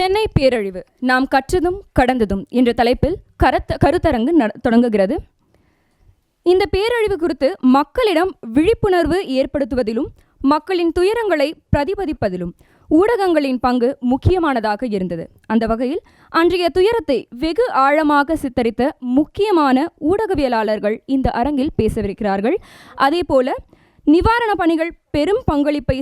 சென்னை பேரழிவு. நாம் கற்றதும் கடந்ததும் என்ற தலைப்பில் கரத்த கருத்தரங்கு தொடங்குகிறது. இந்த பேரழிவு குறித்து மக்களிடம் விழிப்புணர்வு ஏற்படுத்துவதிலும் மக்களின் துயரங்களை பிரதிபதிப்பதிலும் ஊடகங்களின் பங்கு முக்கியமானதாக இருந்தது. அந்த வகையில் அன்றைய துயரத்தை வெகு ஆழமாக சித்தரித்த முக்கியமான ஊடகவியலாளர்கள் இந்த அரங்கில் பேசவிருக்கிறார்கள். அதேபோல நிவாரண பணிகள் பெரும் பங்களிப்பை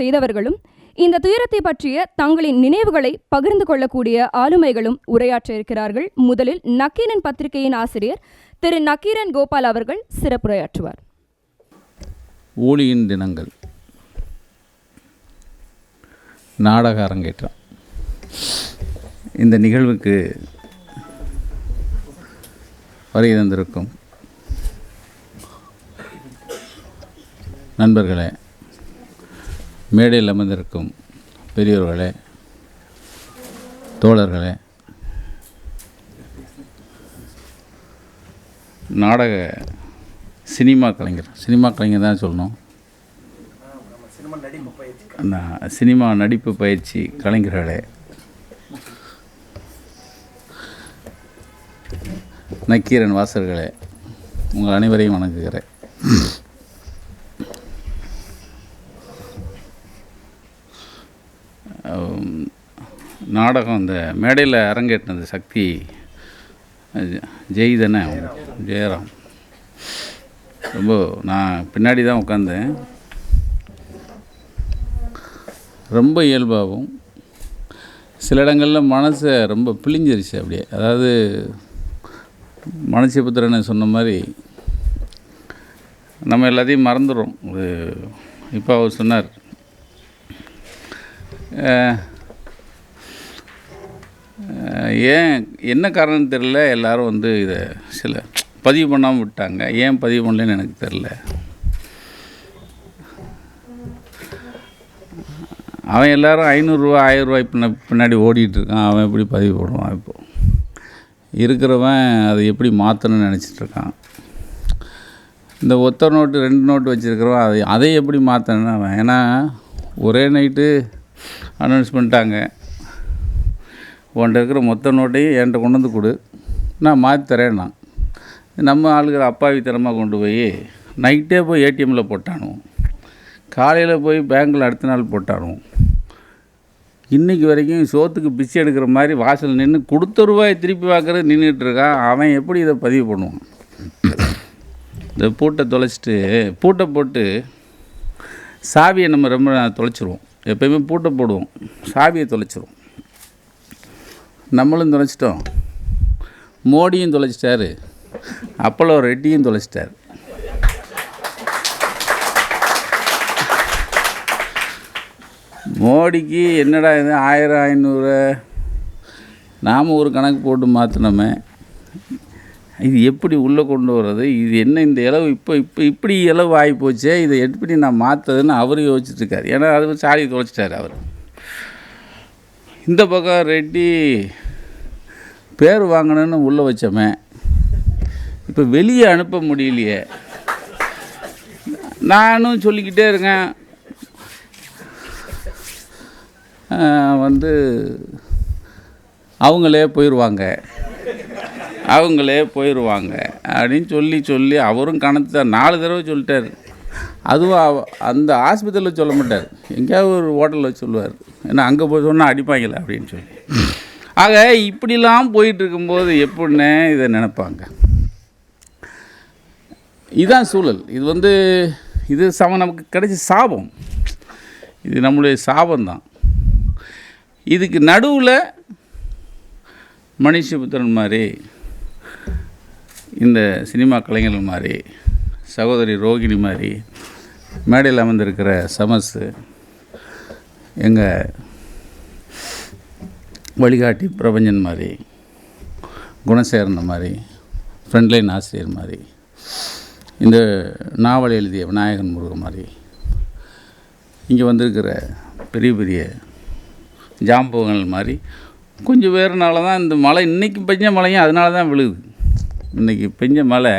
செய்தவர்களும் இந்த துயரத்தை பற்றிய தங்களின் நினைவுகளை பகிர்ந்து கொள்ளக்கூடிய ஆளுமைகளும் உரையாற்ற இருக்கிறார்கள். முதலில் நக்கீரன் பத்திரிகையின் ஆசிரியர் திரு நக்கீரன் கோபால் அவர்கள் சிறப்புரையாற்றுவார். ஊழியின் தினங்கள். நாடக அரங்கேற்றம். இந்த நிகழ்வுக்கு வருகை தந்திருக்கும் நண்பர்களே மேடையில் அமர்ந்திருக்கும் பெரியோர்களே தோழர்களே நாடக சினிமா கலைஞர் சினிமா கலைஞர் தான் சொல்லணும். நான் சினிமா நடிப்பு பயிற்சி கலைஞர்களே. நக்கீரன் வாசர்களே உங்கள் அனைவரையும் வணங்குகிறேன். நாடகம் இந்த மேடையில் அரங்கேற்றினது சக்தி அஹ், ஜெய் தானே ஜெயராம். ரொம்ப நான் பின்னாடி தான் உட்காந்தேன் ரொம்ப இயல்பாகவும் சில இடங்களில் மனசை ரொம்ப பிழிஞ்சிருச்சு அப்படியே. அதாவது மனசிபுத்திரனை சொன்ன மாதிரி நம்ம எல்லாத்தையும் மறந்துடும் இப்போ அவர் சொன்னார் ஏன் என்ன காரணம் தெரில எல்லாரும் வந்து இதை சில பதிவு பண்ணாமல் விட்டாங்க. ஏன் பதிவு பண்ணலன்னு எனக்கு தெரில அவன் எல்லோரும் ஐநூறுரூவா ஆயிரரூவாய் பின்ன பின்னாடி ஓடிட்டு இருக்கான். அவன் எப்படி பதிவு போடுவான் இப்போ? இருக்கிறவன் அதை எப்படி மாற்றணும்னு நினச்சிட்டு இருக்கான். இந்த ஒத்த நோட்டு ரெண்டு நோட்டு வச்சுருக்கிறவன் அதை அதை எப்படி மாற்றணும்னு அவன்? ஏன்னா ஒரே நைட்டு அனௌன்ஸ் பண்ணிட்டாங்க உன்கிட்ட இருக்கிற மொத்த நோட்டையும் என்கிட்ட கொண்டு வந்து கொடு. நான் மாற்றி தரேன் நான். நம்ம ஆளுகிற அப்பாவித்தனமாக கொண்டு போய் நைட்டே போய் ஏடிஎம்மில் போட்டானுவோம். காலையில் போய் பேங்க்கில் அடுத்த நாள் போட்டானும் இன்றைக்கி வரைக்கும் சோத்துக்கு பிச்சை எடுக்கிற மாதிரி வாசல் நின்று கொடுத்த ரூபாயை திருப்பி பார்க்குறது நின்றுட்டுருக்கான் அவன் எப்படி இதை பதிவு பண்ணுவான்? இந்த பூட்டை தொலைச்சிட்டு பூட்டை போட்டு சாவியை நம்ம ரொம்ப தொலைச்சிருவோம். எப்பயுமே பூட்டை போடுவோம். சாவியை தொலைச்சிருவோம். நம்மளும் தொலைச்சிட்டோம். மோடியும் தொலைச்சிட்டாரு. அப்போலோ ரெட்டியும் தொலைச்சிட்டார். மோடிக்கு என்னடா இது? ஆயிரம் ஐநூறு. நாம் ஒரு கணக்கு போட்டு மாற்றினோமே இது எப்படி உள்ளே கொண்டு வர்றது? இது என்ன இந்த இளவு இப்போ இப்போ இப்படி இளவு ஆகி போச்சே இதை எப்படி நான் மாற்றுறதுன்னு அவர் யோசிச்சிட்டுருக்கார் ஏன்னா அது சாடி தொலைச்சிட்டார் அவர். இந்த பக்கம் ரெட்டி பேர் வாங்கணும்னு உள்ளே வச்சோமே. இப்போ வெளியே அனுப்ப முடியலையே. நானும் சொல்லிக்கிட்டே இருக்கேன். வந்து அவங்களே போயிடுவாங்க அவங்களே போயிடுவாங்க அப்படின்னு சொல்லி சொல்லி அவரும் கணத்து நாலு தடவை சொல்லிட்டார். அதுவும் அந்த ஆஸ்பத்திரியில் சொல்ல மாட்டார். எங்கேயாவது ஒரு ஹோட்டலில் சொல்லுவார். ஏன்னா அங்கே போய் சொன்னால் அடிப்பாங்களே அப்படின்னு சொல்லி. ஆக இப்படிலாம் போயிட்டு இருக்கும்போது எப்படின்னு இதை நினைப்பாங்க. இதுதான் சூழல். இது வந்து இது சம நமக்கு கிடைச்ச சாபம். இது நம்மளுடைய சாபம்தான். இதுக்கு நடுவில் மணிஷபுத்திரன் மாதிரி இந்த சினிமா கலைஞர்கள் மாதிரி சகோதரி ரோகிணி மாதிரி மேடையில் அமர்ந்திருக்கிற சமஸ் எங்கள் வழிகாட்டி பிரபஞ்சன் மாதிரி குணசேரன் மாதிரி ஃப்ரெண்ட்லைன் ஆசிரியர் மாதிரி இந்த நாவல் எழுதிய விநாயகன் முருகன் மாதிரி இங்கே வந்திருக்கிற பெரிய பெரிய ஜாம்பவங்கள் மாதிரி கொஞ்சம் பேருனால தான் இந்த மழை இன்றைக்கி பெஞ்ச மழையும் அதனால தான் விழுகுது இன்றைக்கி பெஞ்ச மழை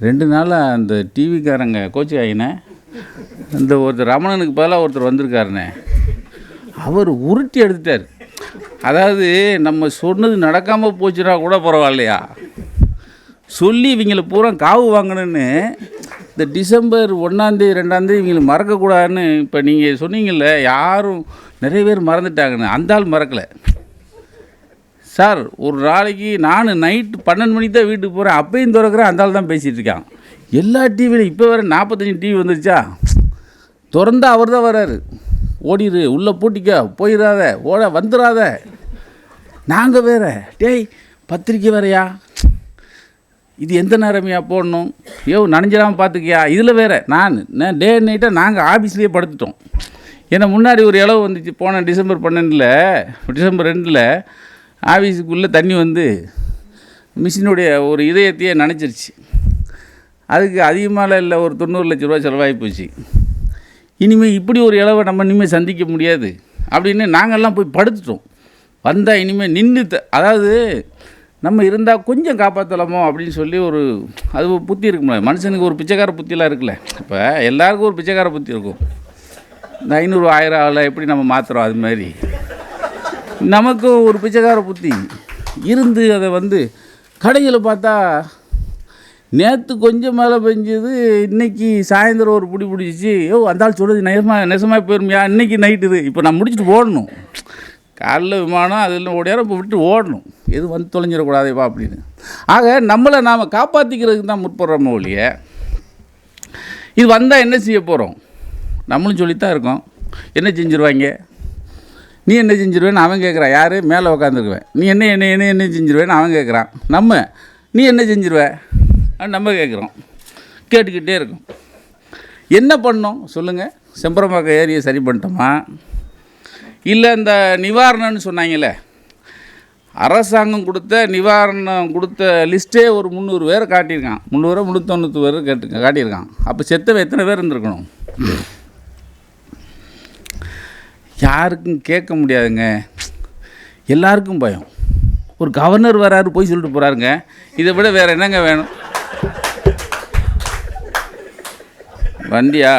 ரெண்டு நாளாக அந்த டிவிக்காரங்க கோச்சி ஆகினே இந்த ஒருத்தர் ரமணனுக்கு பதிலாக ஒருத்தர் வந்திருக்காருண்ணே அவர் உருட்டி எடுத்துட்டார். அதாவது நம்ம சொன்னது நடக்காமல் போச்சுன்னா கூட பரவாயில்லையா? சொல்லி இவங்களை பூரா காவு வாங்கணும்னு இந்த டிசம்பர் ஒன்றாந்தேதி ரெண்டாந்தேதி இவங்களை மறக்கக்கூடாதுன்னு இப்போ நீங்கள் சொன்னீங்கல்ல யாரும் நிறைய பேர் மறந்துட்டாங்கன்னு அந்த ஆள் மறக்கலை. சார் ஒரு நாளைக்கு நான் நைட்டு பன்னெண்டு மணிக்கு தான் வீட்டுக்கு போகிறேன் அப்பையும் திறக்கிறேன் அந்த ஆள் தான் பேசிகிட்டு இருக்கான். எல்லா டிவிலையும் இப்போ வேறு நாற்பத்தஞ்சு டிவி வந்துருச்சா? திறந்தா அவர் தான் வராரு ஓடிடு உள்ளே பூட்டிக்க போயிடாத ஓட வந்துடாத நாங்கள் வேறு. டேய் பத்திரிக்கை வேறையா? இது எந்த நேரமையா போடணும்? யோ நனைஞ்சிடாமல் பார்த்துக்கியா இதில் வேறு. நான் நான் டே நைட்டாக நாங்கள் ஆஃபீஸ்லேயே படுத்துட்டோம். ஏன்னா முன்னாடி ஒரு இளவு வந்துச்சு. போன டிசம்பர் பன்னெண்டில் டிசம்பர் ரெண்டில் ஆஃபீஸுக்குள்ளே தண்ணி வந்து மிஷினுடைய ஒரு இதயத்தையே நினச்சிருச்சு அதுக்கு அதிகமாக இல்லை ஒரு தொண்ணூறு லட்ச ரூபா செலவாகி போச்சு. இனிமேல் இப்படி ஒரு இளவை நம்ம இனிமேல் சந்திக்க முடியாது. அப்படின்னு நாங்கள்லாம் போய் படுத்துட்டோம். வந்தால் இனிமேல் நின்று அதாவது நம்ம இருந்தால் கொஞ்சம் காப்பாற்றலாமோ அப்படின்னு சொல்லி ஒரு அது ஒரு புத்தி இருக்கும்ல. மனுஷனுக்கு ஒரு பிச்சைக்கார புத்திலாம் இருக்குல்ல. இப்போ எல்லாருக்கும் ஒரு பிச்சைக்கார புத்தி இருக்கும். இந்த ஐநூறு ஆயிரம் ஆளை எப்படி நம்ம மாற்றுறோம் அது மாதிரி. நமக்கும் ஒரு பிச்சைக்கார புத்தி இருந்து அதை வந்து கடையில் பார்த்தா நேற்று கொஞ்சம் மேலே பெஞ்சது இன்றைக்கி சாயந்தரம் ஒரு பிடி பிடிச்சிச்சு. ஓ அந்தாலும் சொல்லுது நெசமாக நெசமாக போயிருமியா? இன்னைக்கு நைட்டு இது. இப்போ நான் முடிச்சுட்டு போடணும் காலைல விமானம் அதில் ஓடியார இப்போ விட்டு ஓடணும். எது வந்து தொலைஞ்சிடக்கூடாதேப்பா அப்படின்னு. ஆக நம்மளை நாம் காப்பாற்றிக்கிறதுக்கு தான் முற்படுறோமோ ஒழிய இது வந்தால் என்ன செய்ய போகிறோம் நம்மளும் சொல்லித்தான் இருக்கோம். என்ன செஞ்சுருவாங்க? நீ என்ன செஞ்சிருவேன்னு அவன் கேட்குறான். யார்? மேலே உக்காந்துருக்குவேன். நீ என்ன என்ன என்ன என்ன செஞ்சிருவேன்னு அவன் கேட்குறான். நம்ம நீ என்ன செஞ்சிருவ? நம்ம கேட்குறோம். கேட்டுக்கிட்டே இருக்கோம். என்ன பண்ணோம்? சொல்லுங்கள் செம்பரம்பாக்கம் ஏரியை சரி பண்ணிட்டோமா? இல்லை இந்த நிவாரணம்னு சொன்னாங்கல்ல. அரசாங்கம் கொடுத்த நிவாரணம் கொடுத்த லிஸ்ட்டே ஒரு முந்நூறு பேரை காட்டியிருக்கான். முந்நூறு முந்நூற்றொண்ணூற்றி பேர் கேட்டு காட்டியிருக்கான். அப்போ செத்தவன் எத்தனை பேர் இருந்திருக்கணும்? யாருக்கும் கேட்க முடியாதுங்க. எல்லாருக்கும் பயம். ஒரு கவர்னர் வராரு போய் சொல்லிட்டு போகிறாருங்க இதை விட வேறு என்னங்க வேணும்? வண்டியா?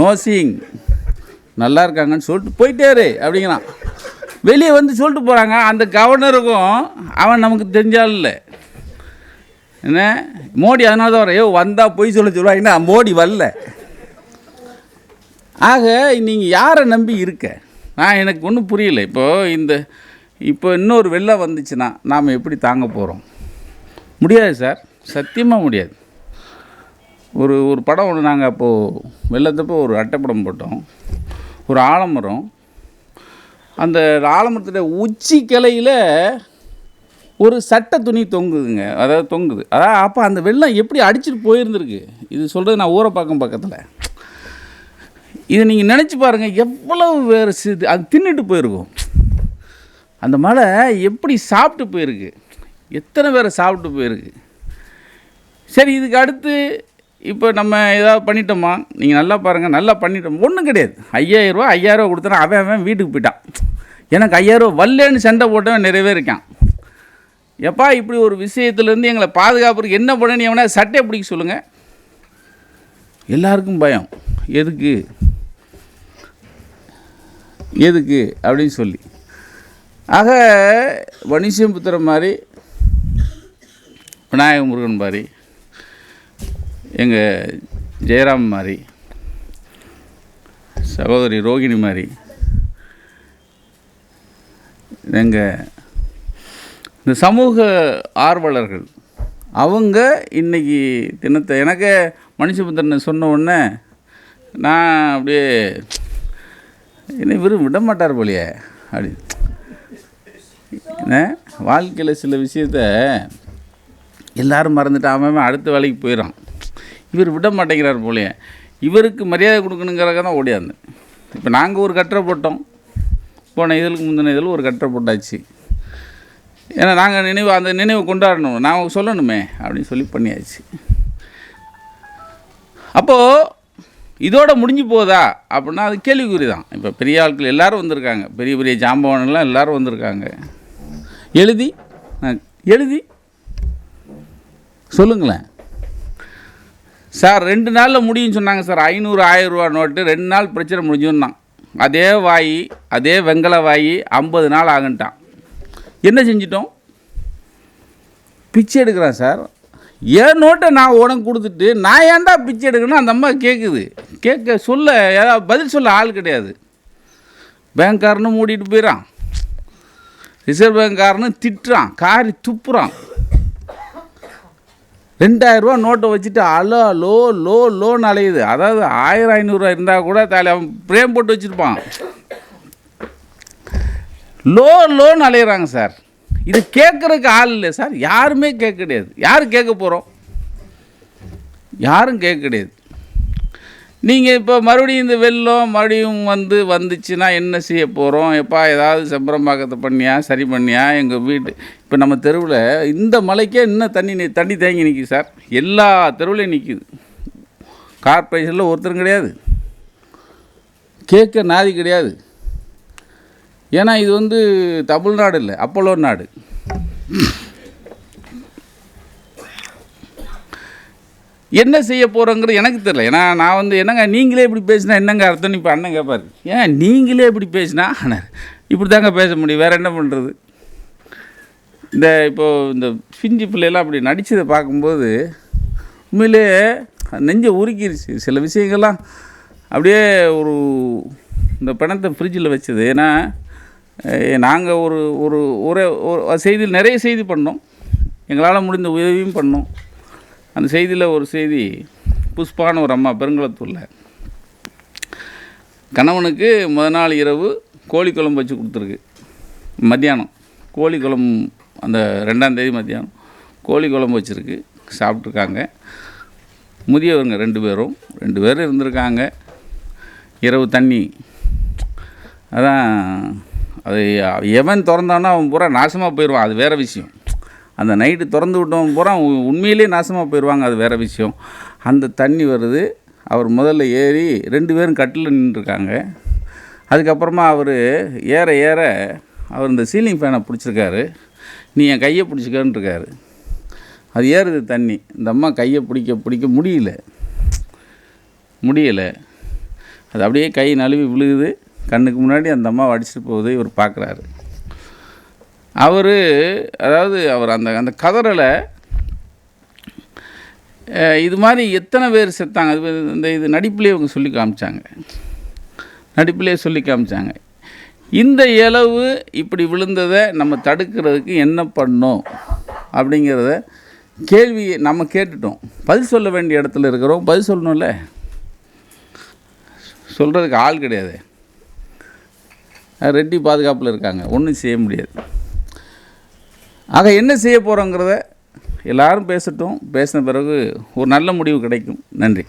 நோசிங் நல்லா இருக்காங்கன்னு சொல்லிட்டு போயிட்டேரு அப்படிங்கிறான். வெளியே வந்து சொல்லிட்டு போகிறாங்க அந்த கவர்னருக்கும் அவன் நமக்கு தெரிஞ்சாலும் இல்லை. என்ன? மோடி அதனால தான் வரையோ வந்தால் பொய் சொல்ல சொல்லுவாங்கன்னா மோடி வரல. ஆக நீங்கள் யாரை நம்பி இருக்க? நான் எனக்கு ஒன்றும் புரியலை. இப்போது இந்த இப்போ இன்னொரு வெள்ளம் வந்துச்சுன்னா நாம் எப்படி தாங்க போகிறோம் முடியாது சார். சத்தியமாக முடியாது. ஒரு ஒரு படம் ஒன்று நாங்கள் அப்போது வெள்ளத்தப்போ ஒரு அட்டைப்படம் போட்டோம். ஒரு ஆலமரம். அந்த ஆலமரத்துடைய உச்சி கிளையில் ஒரு சட்டை துணி தொங்குதுங்க. அதாவது தொங்குது. அதாவது அப்போ அந்த வெள்ளம் எப்படி அடிச்சிட்டு போயிருந்துருக்கு? இது சொல்கிறது நான் ஊரப்பாக்கம் பக்கத்தில். இதை நீங்கள் நினச்சி பாருங்கள் எவ்வளவு வேறு சிது அது தின்னுட்டு போயிருக்கும். அந்த மலை எப்படி சாப்பிட்டு போயிருக்கு? எத்தனை பேரை சாப்பிட்டு போயிருக்கு? சரி இதுக்கு அடுத்து இப்போ நம்ம ஏதாவது பண்ணிட்டோமா? நீங்கள் நல்லா பாருங்கள் நல்லா பண்ணிட்டோம். ஒன்றும் கிடையாது. ஐயாயிரரூவா ஐயாயிரரூவா கொடுத்தனா அவன் அவன் வீட்டுக்கு போயிட்டான். எனக்கு ஐயாயிரரூவா வரலன்னு சண்டை போட்டவன் நிறைய பேர் இருக்கான். எப்பா இப்படி ஒரு விஷயத்துலேருந்து எங்களை பாதுகாப்புக்கு என்ன பண்ணணும்? எவனா சட்டையை பிடிக்க சொல்லுங்கள் எல்லாருக்கும் பயம். எதுக்கு? எதுக்கு? அப்படின்னு சொல்லி. ஆக வணிசியம்புத்திரம் மாதிரி விநாயக முருகன் மாதிரி எங்கள் ஜெயராம் மாதிரி சகோதரி ரோகிணி மாதிரி எங்கள் இந்த சமூக ஆர்வலர்கள் அவங்க இன்றைக்கி தினத்தை எனக்கு மனுஷபுத்திரன் சொன்ன உடனே நான் அப்படியே என்னை விரும்ப விட மாட்டார் போலியே அப்படி. என்ன? வாழ்க்கையில் சில விஷயத்த எல்லாரும் மறந்துட்டு அவன் அவன் அடுத்த வேலைக்கு போயிடறான். இவர் விட மாட்டேங்கிறார் போலயே. இவருக்கு மரியாதை கொடுக்கணுங்கிறக்க தான் ஓடியாந்தேன் இப்போ நாங்கள் ஒரு கட்டுரை போட்டோம். போன இதழுக்கு முந்தின இதழ் ஒரு கட்டுரை போட்டாச்சு. ஏன்னா நாங்கள் நினைவு அந்த நினைவை கொண்டாடணும். நான் சொல்லணுமே அப்படின்னு சொல்லி பண்ணியாச்சு. அப்போது இதோட முடிஞ்சு போதா அப்படின்னா அது கேள்விக்குறி தான். இப்போ பெரிய ஆட்கள் எல்லோரும் வந்திருக்காங்க. பெரிய பெரிய ஜாம்பவான்லாம் எல்லாரும் வந்திருக்காங்க. எழுதி நான் எழுதி. சொல்லுங்களேன். சார் ரெண்டு நாளில் முடியும்னு சொன்னாங்க சார். ஐநூறு ஆயிரம் ரூபா நோட்டு. ரெண்டு நாள் பிரச்சனை முடிஞ்சுன்னான் அதே வாய் அதே வெங்கல வாய் ஐம்பது நாள் ஆகுன்ட்டான். என்ன செஞ்சிட்டோம்? பிச்சை எடுக்கிறான் சார். ஏன் நோட்டை நான் உனக்கு கொடுத்துட்டு நான் ஏன்டா பிச்சை எடுக்கணும் அந்த அம்மா கேட்குது கேட்க சொல்ல ஏதாவது பதில் சொல்ல ஆள் கிடையாது. பேங்க்காரனும் மூடிட்டு போயிடறான் ரிசர்வ் பேங்க்காரனும் திட்டுறான். காரி துப்புறான். ரெண்டாயிரரூவா நோட்டை வச்சுட்டு அலோ லோ லோ லோன்னு அலையுது. அதாவது ஆயிரம் ஐநூறுரூவா இருந்தால் கூட தலை அவன் பிரேம் போட்டு வச்சுருப்பான். லோ லோன்னு அலையிறாங்க சார். இது கேட்குறதுக்கு ஆள் இல்லை சார். யாருமே கேட்க கிடையாது. யார் கேட்க போகிறோம் யாரும் கேட்க கிடையாது. நீங்கள் இப்போ மறுபடியும் இந்த வெள்ளம் மறுபடியும் வந்து வந்துச்சுன்னா என்ன செய்ய போகிறோம் எப்பா ஏதாவது செம்பரம்பாக்கத்தை பண்ணியா? சரி பண்ணியா? எங்கள் வீட்டு இப்போ நம்ம தெருவில் இந்த மலைக்கே இன்னும் தண்ணி தண்ணி தேங்கி நிற்கிது சார்? எல்லா தெருவுலையும் நிற்கிது கார்பரேஷனில் ஒருத்தரும் கிடையாது. கேட்க நாதி கிடையாது. ஏன்னா இது வந்து தமிழ்நாடு இல்லை அப்போலோ நாடு. என்ன செய்ய போகிறோங்கிறது எனக்கு தெரியல. ஏன்னா நான் வந்து என்னங்க நீங்களே இப்படி பேசினா என்னங்க அர்த்தம்? இப்போ அண்ணன் கேட்பாரு ஏன் நீங்களே இப்படி பேசினா? அண்ணன் இப்படி தாங்க பேச முடியும். வேறு என்ன பண்ணுறது இந்த இப்போது இந்த பிஞ்சு பிள்ளையெல்லாம் அப்படி நடித்ததை பார்க்கும்போது உண்மையிலே நெஞ்சை உருக்கிருச்சு. சில விஷயங்கள்லாம் அப்படியே ஒரு இந்த பணத்தை ஃப்ரிட்ஜில் வச்சது. ஏன்னா நாங்கள் ஒரு ஒரு ஒரே ஒரு செய்தியில் நிறைய செய்தி பண்ணோம். எங்களால் முடிந்த உதவியும் பண்ணோம். அந்த செய்தியில் ஒரு செய்தி புஷ்பான்னு ஒரு அம்மா பெருங்குளத்தூரில். கணவனுக்கு முத நாள் இரவு கோழி குழம்பு வச்சு கொடுத்துருக்கு. மத்தியானம் கோழி குழம்பு அந்த ரெண்டாந்தேதி மத்தியானம் கோழி குழம்பு வச்சுருக்கு. சாப்பிட்ருக்காங்க முதியவங்க ரெண்டு பேரும் ரெண்டு பேரும் இருந்திருக்காங்க. இரவு தண்ணி. அதான் அது எவன் திறந்தானோ அவன் பூரா நாசமாக போயிடுவான் அது வேறு விஷயம். அந்த நைட்டு திறந்து விட்டவங்க பூரா உண்மையிலேயே உண்மையிலே நாசமாக போயிடுவாங்க அது வேறு விஷயம். அந்த தண்ணி வருது அவர் முதல்ல ஏறி ரெண்டு பேரும் கட்டில் நின்றுருக்காங்க. அதுக்கப்புறமா அவர் ஏற ஏற அவர் இந்த சீலிங் ஃபேனை பிடிச்சிருக்காரு. நீ என் கையை பிடிச்சிக்கன்ட்ருக்காரு அது ஏறுது தண்ணி. இந்த அம்மா கையை பிடிக்க பிடிக்க முடியல. முடியலை. அது அப்படியே கை நழுவி விழுகுது. கண்ணுக்கு முன்னாடி அந்த அம்மாவை அடிச்சுட்டு போகுது இவர் பார்க்குறாரு அவர் அதாவது அவர் அந்த அந்த கதறலை இது மாதிரி எத்தனை பேர் செத்தாங்க? அது இந்த இது நடிப்புலேயே இவங்க சொல்லி காமிச்சாங்க. நடிப்புலேயே சொல்லி காமிச்சாங்க. இந்த இளவு இப்படி விழுந்ததை நம்ம தடுக்கிறதுக்கு என்ன பண்ணோம்? அப்படிங்கிறத கேள்வியை நம்ம கேட்டுட்டோம். பதில் சொல்ல வேண்டிய இடத்துல இருக்கிறோம். பதில் சொல்லணும்ல? சொல்கிறதுக்கு ஆள் கிடையாது. ரெட்டி பாதுகாப்பில் இருக்காங்க. ஒன்றும் செய்ய முடியாது. ஆக என்ன செய்ய போகிறோங்கிறத எல்லாரும் பேசட்டும். பேசின பிறகு ஒரு நல்ல முடிவு கிடைக்கும். நன்றி.